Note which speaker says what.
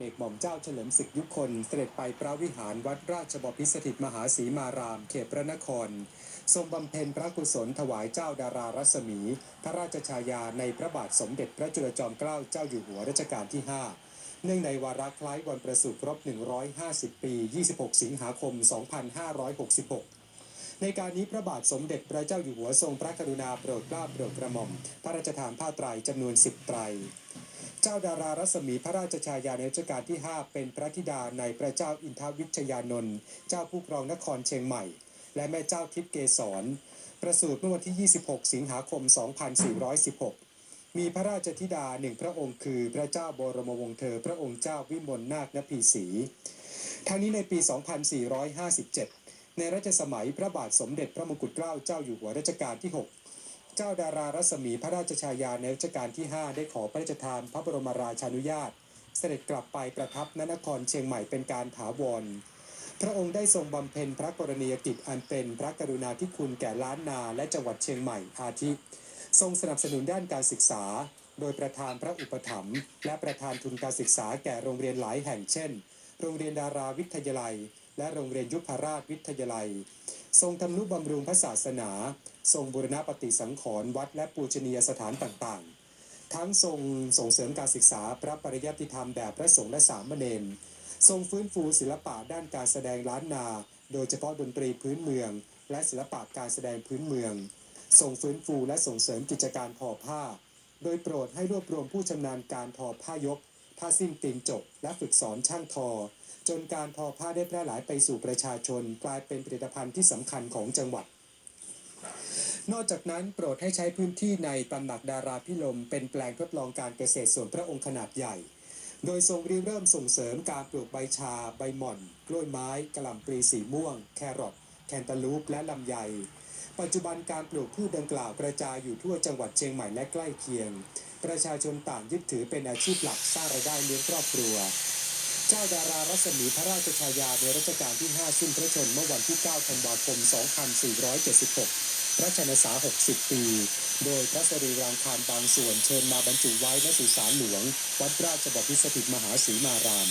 Speaker 1: เอกหม่อมเจ้าเฉลิมศึกยุคนเสด็จไปพระวิหารวัดราชบพิสถิตมหาศรีมาราม เขตพระนคร ทรงบำเพ็ญพระกุศลถวายเจ้าดารารัศมี พระราชชายาในพระบาทสมเด็จพระจุลจอมเกล้าเจ้าอยู่หัวรัชกาลที่ 5 เนื่องในวาระคล้ายวันประสูติครบ 150 ปี 26 สิงหาคม 2566ในการนี้พระบาทสมเด็จพระเจ้าอยู่หัวทรงพระกรุณาโปรดเกล้าโปรดกระหม่อม พระราชทานผ้าไตรจำนวน10ไตร เจ้าดารารัศมีพระราชชายาในรัชกาลที่ 5 เป็นพระธิดาในพระเจ้าอินทวิชยานนท์เจ้าผู้ครองนครเชียงใหม่ และแม่เจ้าทิพย์เกษรประสูติเมื่อวันที่ 26 สิงหาคม 2416 มีพระราชธิดาหนึ่งพระองค์คือพระเจ้าบรมวงศ์เธอ พระองค์เจ้าวิมลนาคนพีศรีทั้งนี้ในปี 2457 ในรัชสมัยพระบาทสมเด็จพระมงกุฎเกล้าเจ้าอยู่หัวรัชกาลที่ 6 เจ้าดารารัศมีพระราชชายาในรัชกาลที่ 5 ได้ขอพระราชทานพระบรมราชานุญาต เสด็จกลับไปประทับณนครเชียงใหม่เป็นการถาวรพระองค์ได้ทรงบำเพ็ญพระกรณียกิจอันเป็นพระกรุณาธิคุณแก่ล้านนาและจังหวัดเชียงใหม่อาทิ ทรงสนับสนุนด้านการศึกษา โดยประธานพระอุปถัมภ์และประธานทุนการศึกษาแก่โรงเรียนหลายแห่งเช่น โรงเรียนดาราวิทยาลัย และโรงเรียนยุพราชวิทยาลัย ทรงทำนุบำรุงพระศาสนา ทรงบูรณปฏิสังขรณ์วัดและปูชนียสถานต่างๆ ทั้งทรงส่งเสริมการศึกษาพระปริยัติธรรมแด่พระสงฆ์และสามเณร ทรงฟื้นฟูศิลปะด้านการแสดงล้านนา โดยเฉพาะดนตรีพื้นเมือง และศิลปะการแสดงพื้นเมือง ทรงฟื้นฟูและส่งเสริมกิจการทอผ้า โดยโปรดให้รวบรวมผู้ชำนาญการทอผ้ายก ผ้าสิ้นตีนจบและฝึกสอนช่างทอ จนการทอผ้าได้แพร่หลายไปสู่ประชาชน กลายเป็นผลิตภัณฑ์ที่สำคัญของจังหวัด นอกจากนั้นโปรดให้ใช้พื้นที่ในตำหนักดาราพิลมเป็นแปลงทดลองการเกษตรส่วนพระองค์ขนาดใหญ่ โดยทรงริเริ่มส่งเสริมการปลูกใบชา ใบหม่อน กล้วยไม้กระหล่ำปลีสีม่วง แครอทแคนตาลูปและลำไยปัจจุบันการปลูกพืชดังกล่าวกระจายอยู่ทั่วจังหวัดเชียงใหม่และใกล้เคียง ประชาชนต่างยึดถือเป็นอาชีพหลักสร้างรายได้เลี้ยงครอบครัว เจ้าดารารัศมีพระราชชายาในรัชกาลที่ 5 สิ้นพระชนม์เมื่อวันที่ 9 ธันวาคม 2476 พระชนษา 60 ปี โดยพระสรีรางคารบางส่วนเชิญมาบรรจุไว้ณสุสานหลวง วัดราชบพิสถิตมหาศรีมาราม